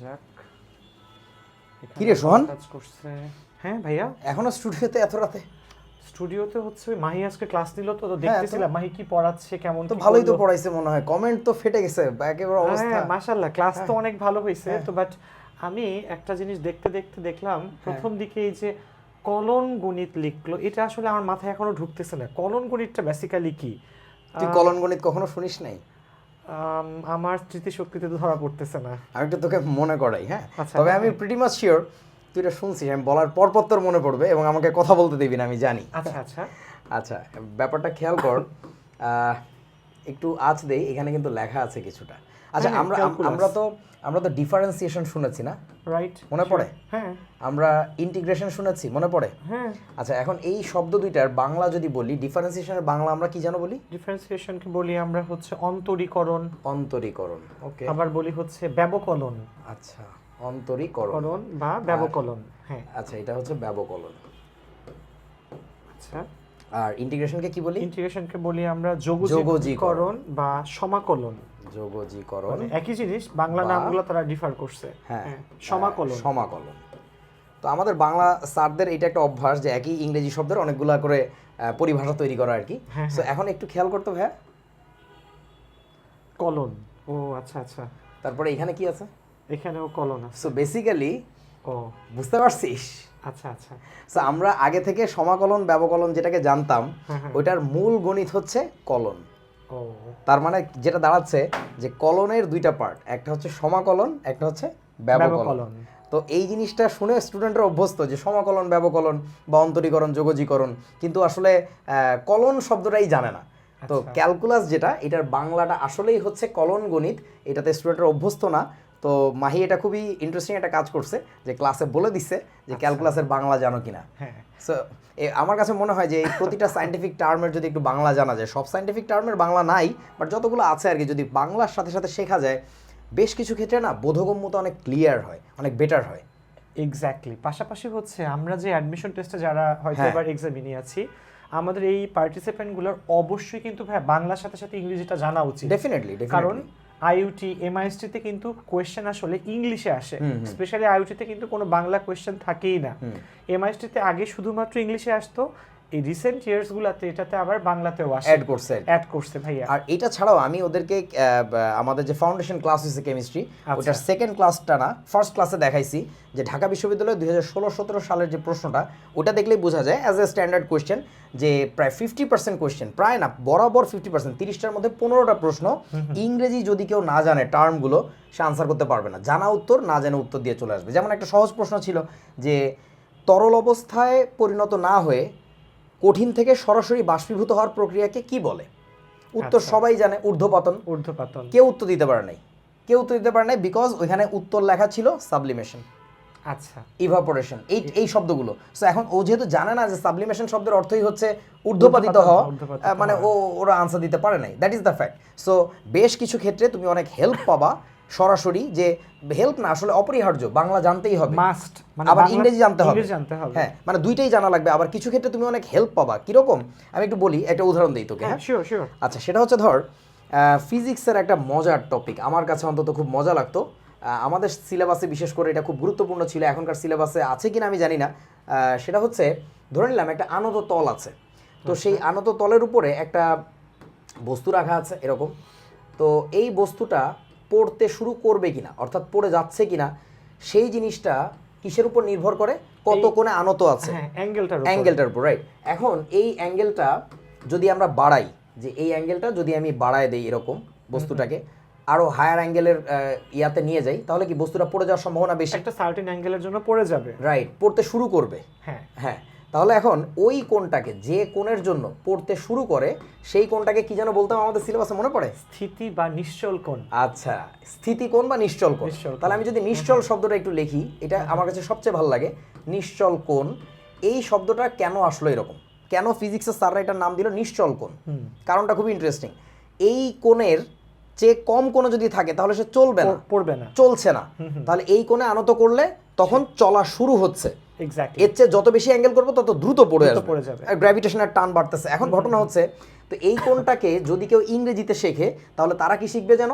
যাক। এখানে কিরে, সোহান? কাজ করছে। হ্যাঁ ভাইয়া? এখনও স্টুডিওতে এত রাতে? স্টুডিওতে হচ্ছে মাহি আজকে ক্লাস নিল তো তো হ্যাঁ, দেখতেছিলাম মাহি কি পড়াচ্ছে কেমন তো ভালোই তো পড়াইছে মনে হয়। কমেন্ট তো ফেটে গেছে একেবারে অবস্থা। হ্যাঁ মাশাআল্লাহ ক্লাস তো হ্যাঁ। অনেক ভালো হয়েছে হ্যাঁ। তো বাট আমি একটা জিনিস দেখতে দেখতে দেখলাম প্রথম দিকে এই যে কলন গণিত লিখলো এটা আসলে আমার মাথায় এখনও ঢুকতেছে না। কলন গণিতটা বেসিক্যালি কি? তুই কলন গণিত কখনো শুনিস নাই? আমার স্মৃতিশক্তিতে তো ধরা পড়তেছে না। আমি একটু তোকে মনে করাই হ্যাঁ? আচ্ছা, তবে আমি। প্রিটি মাস শিওর তুই এটা শুনছিস আমি বলার পর পর তোর মনে পড়বে এবং আমাকে কথা বলতে দিবি না আমি জানি। আচ্ছা আচ্ছা। আচ্ছা ব্যাপারটা খেয়াল কর আহ, একটু আজ দেই এখানে কিন্তু লেখা আছে কিছুটা। আচ্ছা হ্যাঁ, আমরা আমরা তো আমরা তো ডিফারেন্সিয়েশন শুনেছি না? রাইট মনে পড়ে? হ্যাঁ। আমরা ইন্টিগ্রেশন শুনেছি মনে পড়ে? হ্যাঁ। আচ্ছা এখন এই শব্দ দুইটার বাংলা যদি বলি ডিফারেন্সিয়েশনের বাংলা আমরা কি জানো বলি? ডিফারেন্সিয়েশনকে বলি আমরা হচ্ছে অন্তরীকরণ। অন্তরীকরণ ওকে আবার বলি হচ্ছে ব্যবকলন। আচ্ছা অন্তরীকরণ। বা ব্যবকলন হ্যাঁ। আচ্ছা এটা হচ্ছে ব্যবকলন। আচ্ছা। আর ইন্টিগ্রেশনকে কি বলি? ইন্টিগ্রেশনকে বলি আমরা। যোগজীকরণ। বা সমাকলন। যোগজীকরণ মানে একই জিনিস বাংলা নামগুলো তারা ডিফার করছে। হ্যাঁ হ্যাঁ, সমাকলন। আহ, সমাকলন। তো আমাদের বাংলা স্যারদের এটা একটা অভ্যাস যে একই ইংরেজি শব্দের অনেকগুলা করে পরিভাষা তৈরি করা আর কি। হ্যাঁ, তো এখন একটু খেয়াল করতে ভাইয়া কলন। ও আচ্ছা আচ্ছা। তারপরে এখানে কি আছে? এখানেও কলন আছে। সো বেসিক্যালি ও। বুঝতে পারছিস? আচ্ছা আচ্ছা। সো আমরা আগে থেকে সমাকলন ব্যবকলন যেটাকে জানতাম হ্যাঁ, হ্যাঁ। ওইটার মূল গণিত হচ্ছে কলন। তার মানে যেটা দাঁড়াচ্ছে যে কলনের দুইটা পার্ট একটা হচ্ছে সমাকলন একটা হচ্ছে ব্যবকলন। তো এই জিনিসটা শুনে স্টুডেন্টরা অভ্যস্ত যে সমাকলন ব্যবকলন বা অন্তরীকরণ যোগজীকরণ কিন্তু আসলে আহ, কলন শব্দটাই জানে না। তো আচ্ছা। ক্যালকুলাস যেটা এটার বাংলাটা আসলেই হচ্ছে কলন গণিত এটাতে স্টুডেন্টরা অভ্যস্ত না। তো মাহি এটা খুবই ইন্টারেস্টিং একটা কাজ করছে যে ক্লাসে বলে দিচ্ছে যে ক্যালকুলাসের বাংলা জানো কিনা। হ্যাঁ। সো আমার কাছে মনে হয় যে এই প্রতিটা সাইন্টিফিক টার্মের যদি একটু বাংলা জানা যায় সব সাইন্টিফিক টার্মের বাংলা নাই বাট যতগুলো আছে আর কি যদি বাংলার সাথে সাথে শেখা যায় বেশ কিছু ক্ষেত্রে না বোধগম্যতা অনেক ক্লিয়ার হয় অনেক বেটার হয়। এক্স্যাক্টলি পাশাপাশি হচ্ছে আমরা যে অ্যাডমিশন টেস্টে যারা হয়তো হ্যাঁ। এবার এক্সামে নিয়ে আছি আমাদের এই পার্টিসিপেন্টগুলোর অবশ্যই কিন্তু ভাই বাংলার সাথে সাথে ইংরেজিটা জানা উচিত। ডেফিনেটলি কারণ আইইউটি এমআইএসটিতে কিন্তু কোয়েশ্চেন আসলে ইংলিশে আসে। স্পেশালি আইইউটিতে কিন্তু কোনো বাংলা কোয়েশ্চেন থাকেই না। এমআইএসটিতে আগে শুধুমাত্র ইংলিশে আসতো এই রিসেন্ট ইয়ার্সগুলোতে এটাতে আবার বাংলাতেও আসে। অ্যাড করছে। অ্যাড করছে ভাইয়া। আর এটা ছাড়াও আমি ওদেরকে আমাদের যে ফাউন্ডেশন ক্লাস হয়েছে কেমিস্ট্রি। ওটার সেকেন্ড ক্লাসটা না ফার্স্ট ক্লাসে দেখাইছি যে ঢাকা বিশ্ববিদ্যালয় দুই হাজার ষোলো সতেরো সালের যে প্রশ্নটা ওটা দেখলেই বোঝা যায় অ্যাজ এ স্ট্যান্ডার্ড কোয়েশ্চেন যে প্রায় ফিফটি পার্সেন্ট কোয়েশ্চেন প্রায় না বরাবর ফিফটি পার্সেন্ট তিরিশটার মধ্যে পনেরোটা প্রশ্ন ইংরেজি যদি কেউ না জানে টার্মগুলো সে আনসার করতে পারবে না। জানা উত্তর না জানা উত্তর দিয়ে চলে আসবে। যেমন একটা সহজ প্রশ্ন ছিল যে তরল অবস্থায় পরিণত না হয়ে কঠিন থেকে সরাসরি বাষ্পীভূত হওয়ার প্রক্রিয়াকে কি বলে? উত্তর আচ্ছা। সবাই জানে ঊর্ধ্বপতন। ঊর্ধ্বপাতন। কেউ উত্তর দিতে পারে নাই। কেউ উত্তর দিতে পারে নাই বিকজ ওইখানে উত্তর লেখা ছিল সাবলিমেশন আচ্ছা। ইভাপোরেশন এই এই শব্দগুলো। সো এখন ও যেহেতু জানে না যে সাবলিমেশন শব্দের অর্থই হচ্ছে ঊর্ধ্বপাতিত হওয়া মানে ও ওরা আনসার দিতে পারে নাই। That is the fact so বেশ কিছু ক্ষেত্রে তুমি অনেক হেল্প পাবা। সরাসরি যে হেল্প না আসলে অপরিহার্য বাংলা জানতেই হবে। মাস্ট আবার ইংরেজি জানতে হবে। জানতে হবে। হ্যাঁ মানে দুইটাই জানা লাগবে। আবার কিছু ক্ষেত্রে তুমি অনেক হেল্প পাবা। কীরকম? আমি একটু বলি একটা উদাহরণ দিই তোকে হ্যাঁ হ্যাঁ? আচ্ছা সেটা হচ্ছে ধর ফিজিক্সের একটা মজার টপিক আমার কাছে অন্তত খুব মজা লাগতো। আমাদের সিলেবাসে বিশেষ করে এটা খুব গুরুত্বপূর্ণ ছিল। এখনকার সিলেবাসে আছে কিনা আমি জানি না। আহ, সেটা হচ্ছে ধরে নিলাম একটা আনত তল আছে। তো সেই আনত তলের উপরে একটা বস্তু রাখা আছে এরকম। তো এই বস্তুটা পড়তে শুরু করবে কিনা অর্থাৎ পড়ে যাচ্ছে কিনা সেই জিনিসটা কিসের উপর নির্ভর করে? কত কোণে আনত আছে? হ্যাঁ অ্যাঙ্গেলটার উপর। অ্যাঙ্গেলটার উপর রাইট এখন এই অ্যাঙ্গেলটা যদি আমরা বাড়াই যে এই অ্যাঙ্গেলটা যদি আমি বাড়ায় দেই এরকম বস্তুটাকে আরও হায়ার অ্যাঙ্গেলের ইয়াতে নিয়ে যাই তাহলে কি বস্তুটা পড়ে যাওয়ার সম্ভাবনা বেশি? একটা সার্টেন অ্যাঙ্গেলের জন্য পড়ে যাবে। রাইট পড়তে শুরু করবে। হ্যাঁ। হ্যাঁ তাহলে এখন ওই কোণটাকে যে কোণের জন্য পড়তে শুরু করে সেই কোণটাকে কি যেন বলতাম আমাদের সিলেবাসে মনে পড়ে? স্থিতি বা নিশ্চল কোণ। আচ্ছা স্থিতি কোণ বা নিশ্চল কোণ। তাহলে আমি যদি নিশ্চল শব্দটা একটু লিখি এটা আমার কাছে সবচেয়ে ভালো লাগে। নিশ্চল কোণ এই শব্দটা কেন আসলো এরকম? কেন ফিজিক্সের স্যাররা এটার নাম দিল নিশ্চল কোণ। কারণটা খুবই ইন্টারেস্টিং এই কোণের চেয়ে কম কোণে যদি থাকে তাহলে সে চলবে না। পড়বে না। চলছে না। তাহলে এই কোণে আনত করলে তখন চলা শুরু হচ্ছে। এর চেয়ে যত বেশি অ্যাঙ্গেল করব তত দ্রুত পড়ে যাবে পড়ে যাবে। গ্র্যাভিটেশনের টান বাড়তেছে। এখন ঘটনা হচ্ছে তো এই কোনটাকে যদি কেউ ইংরেজিতে শেখে তাহলে তারা কি শিখবে যেন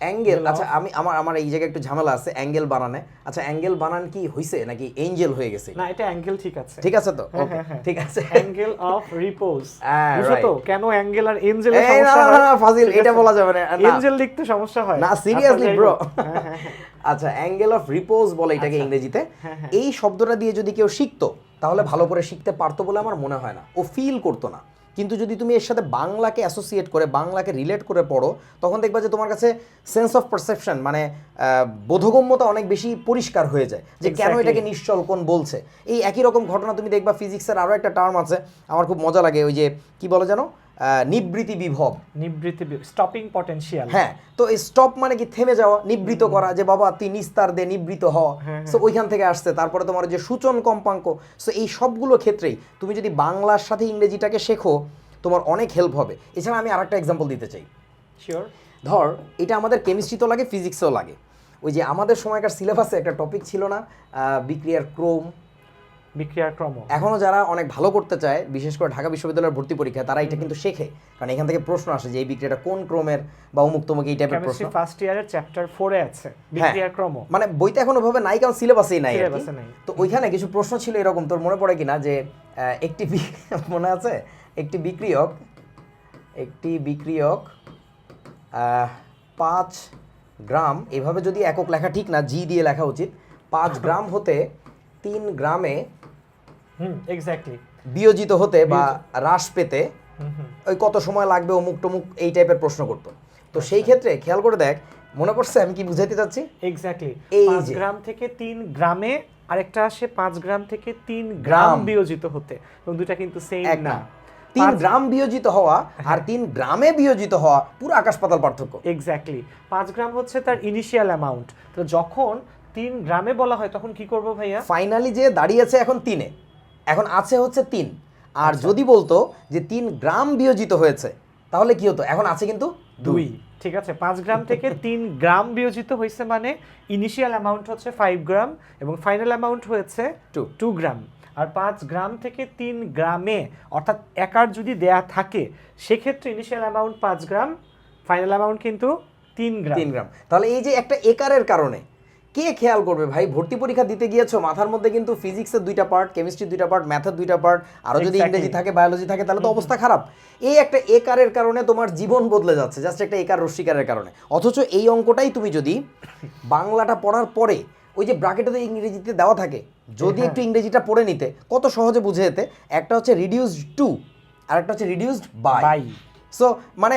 অ্যাঙ্গেল আচ্ছা আমি আমার আমার এই জায়গায় একটু ঝামেলা আছে অ্যাঙ্গেল বানানে। আচ্ছা অ্যাঙ্গেল বানান কি হইছে নাকি এঞ্জেল হয়ে গেছে? না এটা অ্যাঙ্গেল ঠিক আছে। ঠিক আছে তো? হ্যাঁ, Okay, হ্যাঁ, হ্যাঁ। ঠিক আছে। অ্যাঙ্গেল অফ রিপোজ হ্যাঁ, বুঝছ তো? কেন অ্যাঙ্গেল আর এঞ্জেলের এই না, সমস্যা না, হয়? না, ফাজিল, এটা বলা যাবে না। এঞ্জেল লিখতে সমস্যা হয়। না সিরিয়াসলি ব্রো। হ্যাঁ, হ্যাঁ, হ্যাঁ। আচ্ছা অ্যাঙ্গেল অফ রিপোজ বলে এটাকে আচ্ছা। ইংরেজিতে। হ্যাঁ, হ্যাঁ। এই শব্দটা দিয়ে যদি কেউ শিখতো তাহলে ভালো করে শিখতে পারতো বলে আমার মনে হয় না। ও ফিল করতো না। কিন্তু যদি তুমি এর সাথে বাংলাকে অ্যাসোসিয়েট করে বাংলাকে রিলেট করে পড়ো তখন দেখবা যে তোমার কাছে সেন্স অফ পারসেপশন মানে বোধগম্যতা অনেক বেশি পরিষ্কার হয়ে যায়। যে কেন এটাকে নিশ্চল কোন বলছে? এই একই রকম ঘটনা তুমি দেখবা ফিজিক্সের আরও একটা টার্ম আছে। আমার খুব মজা লাগে ওই যে কি বলো জানো আহ, নিবৃতি বিভব। নিবৃত্তি স্টপিং পটেনশিয়াল হ্যাঁ তো এই স্টপ মানে কি থেমে যাওয়া নিবৃত করা যে বাবা তুই নিস্তার দে নিবৃত হ। হ্যাঁ, সো ওইখান থেকে আসছে। তারপরে তোমার যে সূচন কম্পাঙ্ক। সো এই সবগুলো ক্ষেত্রেই তুমি যদি বাংলার সাথে ইংরেজিটাকে শেখো তোমার অনেক হেল্প হবে। এছাড়া আমি আরেকটা এক্সাম্পল দিতে চাই। শিওর ধর এটা আমাদের কেমিস্ট্রিতেও লাগে ফিজিক্সেও লাগে। ওই যে আমাদের সময়কার সিলেবাসে একটা টপিক ছিল না বিক্রিয়ার ক্রোম বিক্রিয়ার ক্রম এখনও যারা অনেক ভালো করতে চায় বিশেষ করে ঢাকা বিশ্ববিদ্যালয়ের ভর্তি পরীক্ষা তারা এটা কিন্তু শেখে। কারণ এখান থেকে প্রশ্ন আসে যে এই বিক্রিয়াটা কোন ক্রমের বা অমুক তমুক এই টাইপের প্রশ্ন ফার্স্ট ইয়ারের চ্যাপ্টার 4 এ আছে বিক্রিয়ার ক্রম মানে বইতে এখন ওভাবে নাই কারণ সিলেবাসেই নাই সিলেবাসে নাই। তো ওইখানে কিছু প্রশ্ন ছিল এরকম তোর মনে পড়ে কিনা যে একটি মনে আছে? একটি বিক্রিয়ক একটি বিক্রিয়ক পাঁচ গ্রাম এভাবে যদি একক লেখা ঠিক না জি দিয়ে লেখা উচিত পাঁচ গ্রাম হতে তিন গ্রামে হুম এক্স্যাক্টলি বিয়োজিত হতে বা হ্রাস পেতে ওই কত সময় লাগবে অমুক টমুক এই টাইপের প্রশ্ন করতো। তো সেই ক্ষেত্রে খেয়াল করে দেখ মনে পড়ছে আমি কি বুঝাইতে চাচ্ছি? এক্স্যাক্টলি এই গ্রাম থেকে তিন গ্রামে আরেকটা আসে পাঁচ গ্রাম থেকে তিন গ্রাম। বিয়োজিত হতে। এবং দুটা কিন্তু সেম না। না। তিন গ্রাম বিয়োজিত হওয়া আর তিন গ্রামে বিয়োজিত হওয়া পুরো আকাশ পাতাল পার্থক্য। এক্স্যাক্টলি পাঁচ গ্রাম হচ্ছে তার ইনিশিয়াল অ্যামাউন্ট তো যখন তিন গ্রামে বলা হয় তখন কি করব ভাইয়া? ফাইনালি যে দাঁড়িয়েছে এখন তিনে। এখন আছে হচ্ছে তিন। আর আচ্ছা। যদি বলতো যে তিন গ্রাম বিয়োজিত হয়েছে তাহলে কি হতো? এখন আছে কিন্তু দুই। ঠিক আছে পাঁচ গ্রাম থেকে তিন গ্রাম বিয়োজিত হয়েছে মানে ইনিশিয়াল অ্যামাউন্ট হচ্ছে ফাইভ গ্রাম এবং ফাইনাল অ্যামাউন্ট হয়েছে টু টু গ্রাম। আর পাঁচ গ্রাম থেকে তিন গ্রামে অর্থাৎ একার যদি দেয়া থাকে সেক্ষেত্রে ইনিশিয়াল অ্যামাউন্ট পাঁচ গ্রাম ফাইনাল অ্যামাউন্ট কিন্তু তিন গ্রাম। তিন গ্রাম। তাহলে এই যে একটা একারের কারণে কে খেয়াল করবে ভাই? ভর্তি পরীক্ষা দিতে গিয়েছো মাথার মধ্যে কিন্তু ফিজিক্সের দুইটা পার্ট কেমিস্ট্রির দুইটা পার্ট ম্যাথের দুইটা পার্ট আরও যদি ইংরেজি থাকে বায়োলজি থাকে তাহলে তো অবস্থা খারাপ। এই একটা একারের কারণে তোমার জীবন বদলে যাচ্ছে জাস্ট একটা একার রশ্মিকারের কারণে। অথচ এই অঙ্কটাই তুমি যদি বাংলাটা পড়ার পরে ওই যে ব্রাকেটে তো ইংরেজিতে দেওয়া থাকে যদি। একটু ইংরেজিটা পড়ে নিতে কত সহজে বুঝে যেতে একটা হচ্ছে রিডিউসড টু আর একটা হচ্ছে রিডিউসড বাই বাই সো মানে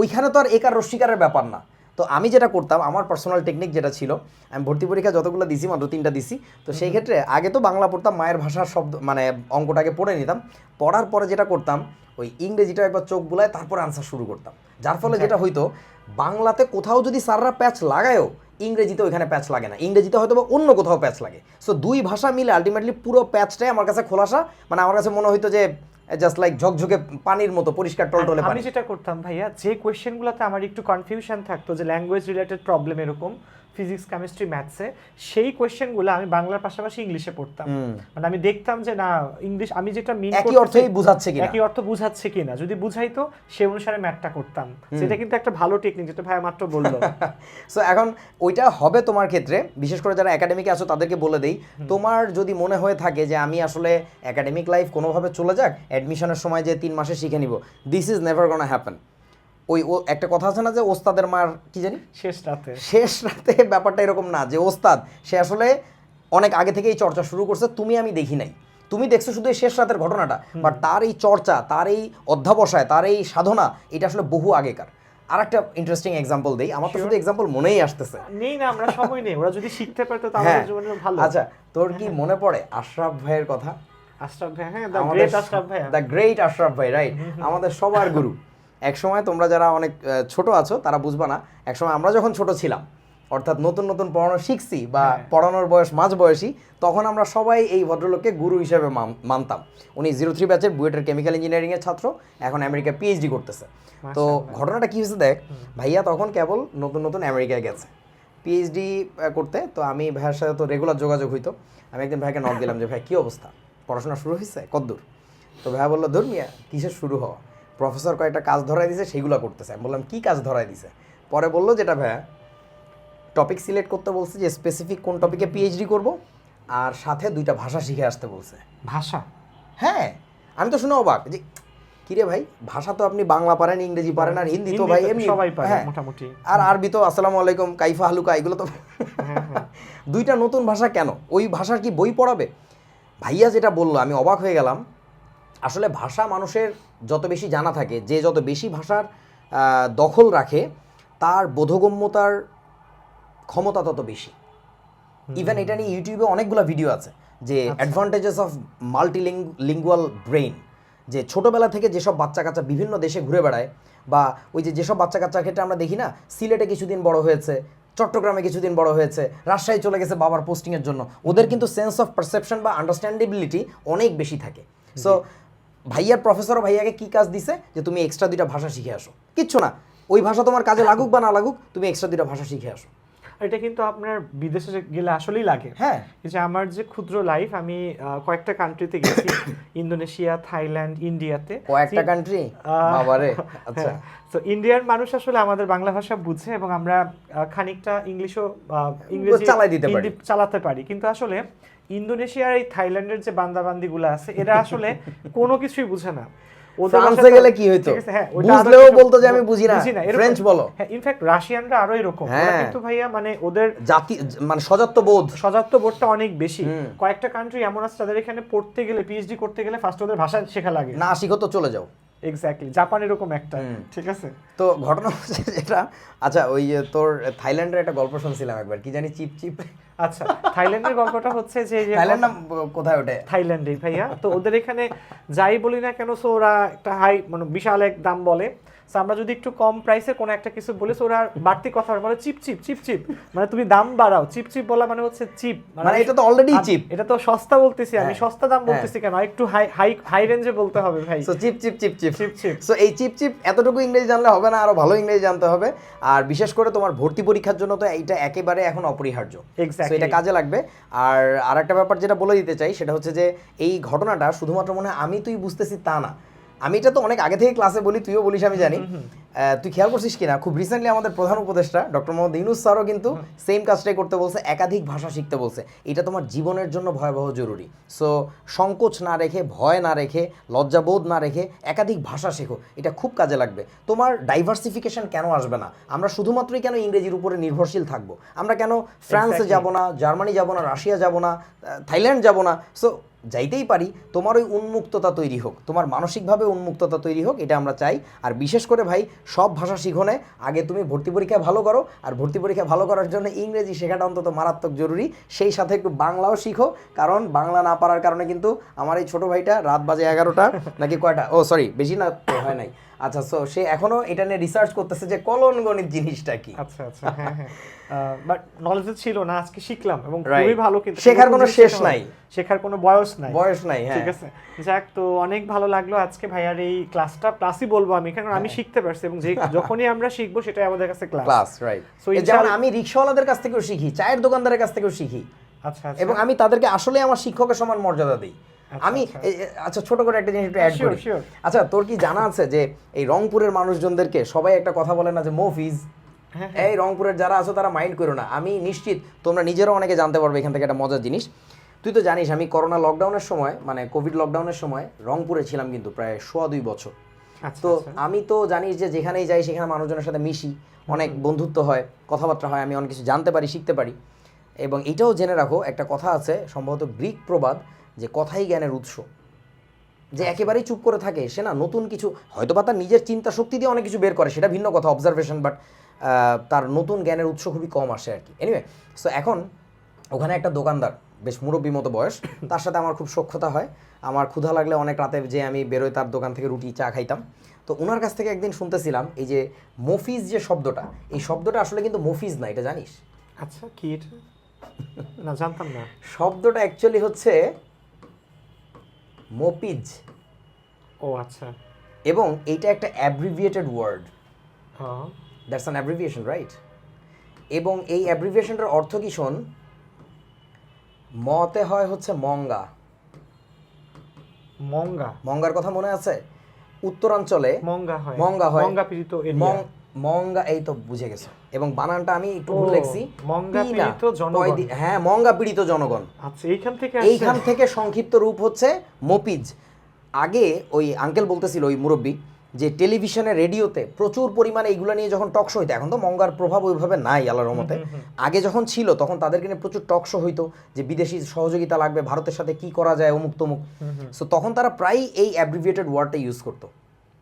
ওইখানে তো আর একার রশ্মিকারের ব্যাপার না। তো আমি যেটা করতাম আমার পার্সোনাল টেকনিক যেটা ছিল আমি ভর্তি পরীক্ষা যতগুলো দিছি মাত্র তিনটা দিছি। তো সেই ক্ষেত্রে আগে তো বাংলা পড়তাম মায়ের ভাষার শব্দ মানে অঙ্কটাকে পড়ে নিতাম। পড়ার পরে যেটা করতাম ওই ইংরেজিটা একবার চোখ বুলায় তারপর আনসার শুরু করতাম। যার ফলে যেটা হইতো বাংলাতে কোথাও যদি স্যাররা প্যাচ লাগায়ও ইংরেজিতে ওইখানে প্যাচ লাগে না। ইংরেজিতে হয়তো বা অন্য কোথাও প্যাচ লাগে। সো দুই ভাষা মিলে আলটিমেটলি পুরো প্যাচটাই আমার কাছে খোলাসা। মানে আমার কাছে মনে হইতো যে জাস্ট লাইক ঝকঝকে পানির মতো পরিষ্কার টলটলে আমি পানি যেটা করতাম ভাইয়া যে কোয়েশ্চেনগুলোতে আমার একটু কনফিউশন থাকতো যে ল্যাঙ্গুয়েজ রিলেটেড প্রবলেম এরকম ফিজিক্স কেমিস্ট্রি ম্যাথসে সেই কোয়েশ্চেনগুলো আমি বাংলার পাশাপাশি ইংলিশে পড়তাম। মানে আমি দেখতাম যে না ইংলিশ আমি যেটা মিন একই অর্থই বুঝাচ্ছে কিনা। একই অর্থ বুঝাচ্ছে কিনা। যদি বুঝাইতো সে অনুসারে ম্যাথটা করতাম। সেটা কিন্তু একটা ভালো টেকনিক যেটা ভাইয়া মাত্র বলল। সো এখন ওইটা হবে তোমার ক্ষেত্রে বিশেষ করে যারা একাডেমিকে আছো তাদেরকে বলে দেই তোমার যদি মনে হয়ে থাকে যে আমি আসলে একাডেমিক লাইফ কোনোভাবে চলে যাক অ্যাডমিশনের সময় যে তিন মাসে শিখে নিব this is never gonna happen ওই ও একটা কথা আছে না যে ওস্তাদের মার কি জানি? শেষ রাতে। শেষ রাতে ব্যাপারটা এরকম না যে ওস্তাদ সে আসলে অনেক আগে থেকেই চর্চা শুরু করছে তুমি আমি দেখি নাই। তুমি দেখছ শুধু এই শেষ রাতের ঘটনাটা বাট তার এই চর্চা তার এই অধ্যাবসায় তার এই সাধনা এটা আসলে বহু আগেকার। আর একটা ইন্টারেস্টিং এক্সাম্পল দেই আমার তো শুধু এক্সাম্পল মনেই আসতেছে। নেই না আমরা সময় নেই ওরা যদি শিখতে পারতো তো হ্যাঁ। ভালো। আচ্ছা তোর কি মনে পড়ে আশরাফ ভাইয়ের কথা? আশরাফ ভাই হ্যাঁ দ্য গ্রেট আশরাফ ভাই। দ্য গ্রেট আশরাফ ভাই রাইট আমাদের সবার গুরু। এক সময় তোমরা যারা অনেক ছোট আছো তারা বুঝবা না এক সময় আমরা যখন ছোট ছিলাম অর্থাৎ নতুন নতুন পড়ানো শিখছি বা হ্যাঁ। পড়ানোর বয়স মাঝ বয়সী তখন আমরা সবাই এই ভদ্রলোককে গুরু হিসেবে মান- মানতাম। উনি জিরো থ্রি ব্যাচের বুয়েটের কেমিক্যাল ইঞ্জিনিয়ারিং এর ছাত্র এখন আমেরিকা পিএইচডি করতেছে। তো ঘটনাটা কি হয়েছে দেখ ভাইয়া তখন কেবল নতুন নতুন আমেরিকায় গেছে। পিএইচডি করতে তো আমি ভাইয়ের সাথে তো রেগুলার যোগাযোগ হইতো। আমি একদিন ভাইকে নক দিলাম যে ভাই কী অবস্থা? পড়াশোনা শুরু হয়েছে কদ্দূর তো ভাইয়া বলল ধর্মিয়া কিসের শুরু হওয়া? প্রফেসর কয়েকটা কাজ ধরাই দিছে সেইগুলো করতেছে। আমি বললাম কি কাজ ধরাই দিছে? পরে বলল যেটা ভাইয়া টপিক সিলেক্ট করতে বলছে যে স্পেসিফিক কোন টপিকে পিএইচডি করব আর সাথে দুইটা ভাষা শিখে আসতে বলছে। ভাষা? হ্যাঁ। আমি তো শুনে অবাক যে কিরে ভাই ভাষা তো আপনি বাংলা পারেন ইংরেজি পারেন আর হিন্দি তো ভাই এমনি সবাই পারে হ্যাঁ। মোটামুটি। আর আরবি তো আসসালামু আলাইকুম কাইফা হালুকা এগুলো তো হ্যাঁ হ্যাঁ। দুইটা নতুন ভাষা কেন? ওই ভাষার কি বই পড়াবে? ভাইয়া যেটা বলল আমি অবাক হয়ে গেলাম আসলে ভাষা মানুষের যত বেশি জানা থাকে যে যত বেশি ভাষার দখল রাখে তার বোধগম্যতার ক্ষমতা তত বেশি। ইভেন এটা নিয়ে ইউটিউবে অনেকগুলো ভিডিও আছে যে advantages of multilingual brain যে ছোটোবেলা থেকে যেসব বাচ্চা কাচ্চা বিভিন্ন দেশে ঘুরে বেড়ায় বা ওই যে যেসব বাচ্চা কাচ্চার ক্ষেত্রে আমরা দেখি না সিলেটে কিছুদিন বড় হয়েছে চট্টগ্রামে কিছুদিন বড় হয়েছে রাজশাহী চলে গেছে বাবার পোস্টিংয়ের জন্য ওদের কিন্তু সেন্স অফ পারসেপশন বা আন্ডারস্ট্যান্ডেবিলিটি অনেক বেশি থাকে। সো ভাইয়ার প্রফেসরও ভাইয়াকে কি কাজ দিছে? যে তুমি এক্সট্রা দুইটা ভাষা শিখে আসো। কিচ্ছু না। ওই ভাষা তোমার কাজে লাগুক বা না লাগুক তুমি এক্সট্রা দুইটা ভাষা শিখে আসো। এটা কিন্তু আপনার বিদেশে গেলে আসলেই লাগে। হ্যাঁ। যে আমার যে ক্ষুদ্র লাইফ আমি কয়েকটা কান্ট্রিতে গেছি। ইন্দোনেশিয়া থাইল্যান্ড ইন্ডিয়াতে। কয়েকটা কান্ট্রি বাবারে আচ্ছা। তো ইন্ডিয়ার মানুষ আসলে আমাদের বাংলা ভাষা বুঝে এবং আমরা খানিকটা ইংলিশও ইংরেজি। চালাতে পারি। কিন্তু আসলে ইন্দোনেশিয়ার এই থাইল্যান্ডের যে বান্দাবান্দি গুলো আছে এরা আসলে কোনো কিছুই বুঝে না। ফ্রান্সে গেলে কি হইতো? ঠিক আছে, হ্যাঁ, ওইটা আরও বুঝলেও কিছু- বলতো যে আমি বুঝি না। ফ্রেঞ্চ বলো। হ্যাঁ ইনফ্যাক্ট রাশিয়ানরা আরও এরকম। হ্যাঁ। কিন্তু ভাইয়া মানে ওদের জাতি মানে সজাত্য বোধ। সজাত্য বোর্ডটা অনেক বেশি। কয়েকটা কান্ট্রি এমন আছে তাদের এখানে পড়তে গেলে পিএইচডি করতে গেলে ফার্স্ট ওদের ভাষা শেখা লাগে। না শিখো তো চলে যাও। এক্স্যাক্টলি জাপান এরকম একটা ঠিক আছে? তো ঘটনা হচ্ছে যেটা আচ্ছা ওই তোর থাইল্যান্ডের একটা গল্প শুনছিলাম একবার কি জানি চিপ চিপ আচ্ছা থাইল্যান্ডের গল্পটা হচ্ছে যে থাইল্যান্ড নাম কোথায় ওঠে? থাইল্যান্ডে ভাইয়া। তো ওদের এখানে যাই বলি না কেন সো ওরা একটা হাই মানে বিশাল এক দাম বলে। So আমরা যদি একটু কম প্রাইসে কোনো একটা কিছু বলি ওরা বাড়তি কথা বলে চিপ চিপ চিপ চিপ মানে তুমি দাম বাড়াও চিপ চিপ বলা মানে হচ্ছে চিপ মানে এটা তো already cheap। এটা তো সস্তা বলতেছি আমি হ্যাঁ, সস্তা দাম হ্যাঁ। বলতেছি কেন? একটু হাই হাই হাই রেঞ্জে বলতে হবে ভাই। So cheap cheap cheap cheap cheap cheap. So এই চিপ চিপ এতটুকু ইংরেজি জানলে হবে না আরও ভালো ইংরেজি জানতে হবে। আর বিশেষ করে তোমার ভর্তি পরীক্ষার জন্য তো এইটা একেবারে এখন অপরিহার্য. So এটা কাজে লাগবে। আর আরেকটা ব্যাপার যেটা বলে দিতে চাই সেটা হচ্ছে যে এই ঘটনাটা শুধুমাত্র মনে হয় আমি তুই বুঝতেছি তা না। আমি এটা তো অনেক আগে থেকে ক্লাসে বলি তুইও বলিস আমি জানি। তুই খেয়াল করছিস কিনা? খুব রিসেন্টলি আমাদের প্রধান উপদেষ্টা ডক্টর মোহাম্মদ ইউনুস স্যারও কিন্তু সেম কাজটাই করতে বলছে একাধিক ভাষা শিখতে বলছে। এটা তোমার জীবনের জন্য ভয়াবহ জরুরি। সো সংকোচ না রেখে ভয় না রেখে লজ্জাবোধ না রেখে একাধিক ভাষা শেখো। এটা খুব কাজে লাগবে। তোমার ডাইভার্সিফিকেশন কেন আসবে না? আমরা শুধুমাত্রই কেন ইংরেজির উপরে নির্ভরশীল থাকব? আমরা কেন ফ্রান্সে. যাব না জার্মানি যাব না রাশিয়া যাব না থাইল্যান্ড যাব না? সো যাইতেই পারি, তোমার ওই উন্মুক্ততা তৈরি হোক, তোমার মানসিকভাবে উন্মুক্ততা তৈরি হোক, এটা আমরা চাই। আর বিশেষ করে ভাই, সব ভাষা শিখনে, আগে তুমি ভর্তি পরীক্ষা ভালো করো, আর ভর্তি পরীক্ষা ভালো করার জন্য ইংরেজি শেখাটা অন্তত মারাত্মক জরুরি। সেই সাথে একটু বাংলাও শিখো, কারণ বাংলা না পারার কারণে কিন্তু আমার এই ছোটো ভাইটা রাত বাজে এগারোটা, নাকি কয়টা? ও সরি বেশি না, হয় নাই। আচ্ছা সো সে এখনও এটা নিয়ে রিসার্চ করতেছে যে কলন গণিত জিনিসটা কি। আচ্ছা আচ্ছা হ্যাঁ হ্যাঁ। বাট নলেজ ছিল না আজকে শিখলাম এবং খুবই ভালো কিন্তু শেখার কোনো শেষ নাই। শেখার কোনো বয়স নাই। বয়স নাই হ্যাঁ। ঠিক আছে? যাক তো অনেক ভালো লাগল আজকে ভাইয়ার এই ক্লাসটা ক্লাসই বলব আমি কারণ আমি শিখতে পারছি এবং যে যখনই আমরা শিখব সেটাই আমাদের কাছে ক্লাস ক্লাস রাইট So, যেমন আমি রিক্সাওয়ালাদের কাছ থেকেও শিখি চায়ের দোকানদারের কাছ থেকেও শিখি। আচ্ছা আচ্ছা। এবং আমি তাদেরকে আসলে আমার শিক্ষকের সমান মর্যাদা দিই। আমি আচ্ছা। এ- এ- আচ্ছা ছোট করে একটা জিনিস একটু অ্যাড করি। আচ্ছা তোর কি জানা আছে যে এই রংপুরের মানুষজনদেরকে সবাই একটা কথা বলে না যে মফিজ? হ্যাঁ, এই রংপুরের যারা আছো তারা মাইন্ড করো না। আমি নিশ্চিত তোমরা নিজেরাও অনেকে জানতে পারবে এখান থেকে একটা মজার জিনিস। তুই তো জানিস আমি করোনা লকডাউনের সময় মানে কোভিড লকডাউনের সময় রংপুরে ছিলাম কিন্তু প্রায় সোয়া দুই বছর। আচ্ছা তো আচ্ছা। আমি তো জানিস যে যেখানেই যাই সেখানে মানুষজনের সাথে মিশি অনেক বন্ধুত্ব হয় কথাবার্তা হয় আমি অনেক কিছু জানতে পারি শিখতে পারি। এবং এটাও জেনে রাখো একটা কথা আছে সম্ভবত গ্রিক প্রবাদ যে কথাই জ্ঞানের উৎস। যে একেবারেই চুপ করে থাকে সে না নতুন কিছু হয়তো বা তার নিজের চিন্তা শক্তি দিয়ে অনেক কিছু বের করে সেটা ভিন্ন কথা অবজারভেশন বাট তার নতুন জ্ঞানের উৎস খুবই কম আসে আর কি। এনিওয়ে সো এখন ওখানে একটা দোকানদার বেশ মুরব্বী মতো বয়স তার সাথে আমার খুব সখ্যতা হয়। আমার ক্ষুধা লাগলে অনেক রাতে যে আমি বেরোই তার দোকান থেকে রুটি চা খাইতাম। তো ওনার কাছ থেকে একদিন শুনতেছিলাম এই যে মফিজ যে শব্দটা এই শব্দটা আসলে কিন্তু মফিজ না এটা জানিস? আচ্ছা কি এটা? না জানতাম না। শব্দটা অ্যাকচুয়ালি হচ্ছে মপিজ ও আচ্ছা। এবং এইটা একটা অ্যাব্রিভিয়েটেড ওয়ার্ড হ্যাঁ। দ্যাটস অ্যান অ্যাব্রিভিয়েশন রাইট এবং এই অ্যাব্রিভিয়েশনটার অর্থ কি শোন? মতে হয় হচ্ছে মঙ্গা। মঙ্গা। মঙ্গার কথা মনে আছে? উত্তরাঞ্চলে মঙ্গা হয়। মঙ্গা হয়। মঙ্গা পীড়িত মঙ্গা এই তো বুঝে গেছো। এবং বানানটা আমি একটু ভুল লিখছি মঙ্গা পীড়িত জনগণ। হ্যাঁ মঙ্গা পীড়িত জনগণ। আচ্ছা এইখান থেকে এইখান থেকে সংক্ষিপ্ত রূপ হচ্ছে মপিজ আগে ওই আঙ্কেল বলতেছিল ওই মুরব্বী যে টেলিভিশনে রেডিওতে প্রচুর পরিমাণে এইগুলো নিয়ে যখন টক শো হইতো এখন তো মঙ্গার প্রভাব ওইভাবে নাই আল্লাহর রহমতে। আগে যখন ছিল তখন তাদেরকে নিয়ে প্রচুর টক শো হইতো যে বিদেশি সহযোগিতা লাগবে ভারতের সাথে কি করা যায় অমুক তমুক। সো তখন তারা প্রায়ই এই অ্যাব্রিভিয়েটেড ওয়ার্ডটা ইউজ করতো।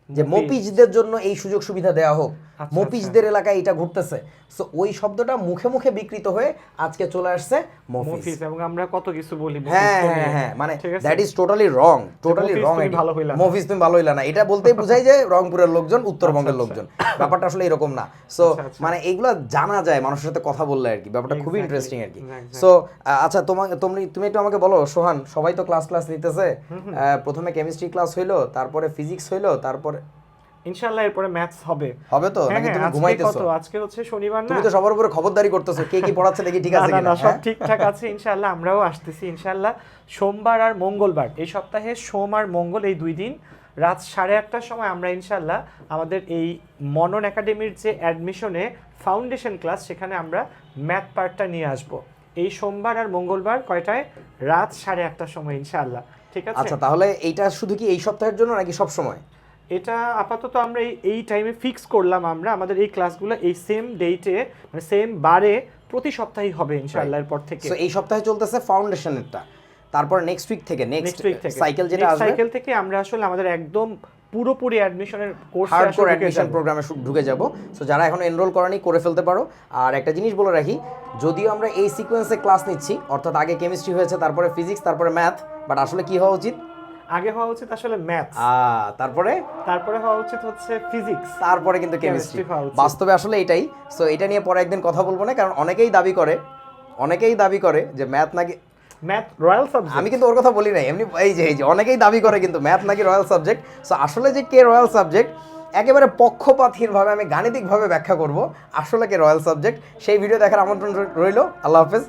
যে মপিজদের জন্য এই সুযোগ সুবিধা দেওয়া হোক। আচ্ছা, মপিজদের এলাকায় এটা ঘুরতেছে সো ওই শব্দটা মুখে মুখে বিকৃত হয়ে আজকে চলে আসছে মফিজ। এবং আমরা কত কিছু বলি হ্যাঁ হ্যাঁ হ্যাঁ মানে that is totally wrong totally wrong ভালো হইলা মফিজ তুমি ভালো হইলা না। এটা বলতেই বুঝাই যে রংপুরের লোকজন উত্তরবঙ্গের লোকজন। ব্যাপারটা আসলে এরকম না। সো আচ্ছা, আচ্ছা। মানে এগুলো জানা যায় মানুষের সাথে কথা বললে আর কি। ব্যাপারটা খুবই ইন্টারেস্টিং আর কি। সো আচ্ছা তোমাকে তুমি তুমি একটু আমাকে বলো সোহান সবাই তো ক্লাস ক্লাস নিতেছে। আহ, প্রথমে কেমিস্ট্রি ক্লাস হইল তারপরে ফিজিক্স হইল তারপরে ইনশাআল্লাহ এরপরে ম্যাথস হবে। হবে তো? হ্যাঁ নাকি হ্যাঁ তুমি ঘুমাইতেছো? আজকে হচ্ছে শনিবার না? তুমি তো সবার উপরে খবরদারি করতেছো কে কি পড়াচ্ছে দেখি ঠিক আছে কিনা সব হ্যাঁ? ঠিকঠাক আছে ইনশাআল্লাহ আমরাও আসতেছি ইনশাআল্লাহ। সোমবার আর মঙ্গলবার এই সপ্তাহে সোম আর মঙ্গল এই দুই দিন রাত সাড়ে আটটার সময় আমরা ইনশাআল্লাহ আমাদের এই মনন একাডেমির যে অ্যাডমিশনে ফাউন্ডেশন ক্লাস সেখানে আমরা ম্যাথ পার্টটা নিয়ে আসব। এই সোমবার আর মঙ্গলবার কয়টায়? রাত সাড়ে আটটার সময় ইনশাআল্লাহ। ঠিক আছে? আচ্ছা তাহলে এইটা শুধু কি এই সপ্তাহের জন্য নাকি সব সময়? এটা আপাতত আমরা এই টাইমে ফিক্স করলাম আমরা। আমাদের এই ক্লাসগুলো এই সেম ডেটে মানে সেম বারে প্রতি সপ্তাহেই হবে ইনশাআল্লাহ এরপর থেকে। সো এই সপ্তাহে চলতেছে ফাউন্ডেশনেরটা তারপর নেক্সট উইক থেকে নেক্সট উইক থেকে। সাইকেল যেটা আসবে সাইকেল থেকে আমরা আসলে আমাদের একদম পুরোপুরি অ্যাডমিশনের কোর্স হার্ডকোর অ্যাডমিশন প্রোগ্রামে ঢুকে যাব। সো যারা এখন এনরোল করেনি করে ফেলতে পারো। আর একটা জিনিস বলে রাখি যদিও আমরা এই সিকোয়েন্সে ক্লাস নিচ্ছি অর্থাৎ আগে কেমিস্ট্রি হয়েছে তারপরে ফিজিক্স তারপরে ম্যাথ বাট আসলে কি হওয়া উচিত? আগে হওয়া উচিত আসলে ম্যাথস। তারপরে? তারপরে হওয়া উচিত হচ্ছে ফিজিক্স। তারপরে কিন্তু কেমিস্ট্রি। বাস্তবে আসলে এটাই। সো এটা নিয়ে পরে একদিন কথা বলব না কারণ অনেকেই দাবি করে অনেকেই দাবি করে যে ম্যাথ নাকি ম্যাথ রয়্যাল সাবজেক্ট। আমি কিন্তু ওর কথা বলি না এমনি এই যে এই যে অনেকেই দাবি করে কিন্তু ম্যাথ নাকি রয়্যাল সাবজেক্ট। সো আসলে যে কে রয়্যাল সাবজেক্ট একেবারে পক্ষপাতহীনভাবে আমি গাণিতিকভাবে ব্যাখ্যা করব আসলে কে রয়্যাল সাবজেক্ট। সেই ভিডিও দেখার আমন্ত্রণ রইল আল্লাহ হাফেজ।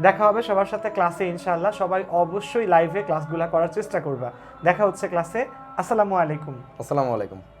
দেখা হবে সবার সাথে ক্লাসে ইনশাআল্লাহ। সবাই অবশ্যই লাইভে ক্লাসগুলো করার চেষ্টা করবা। দেখা হচ্ছে ক্লাসে আসসালামু আলাইকুম। আসসালামু আলাইকুম।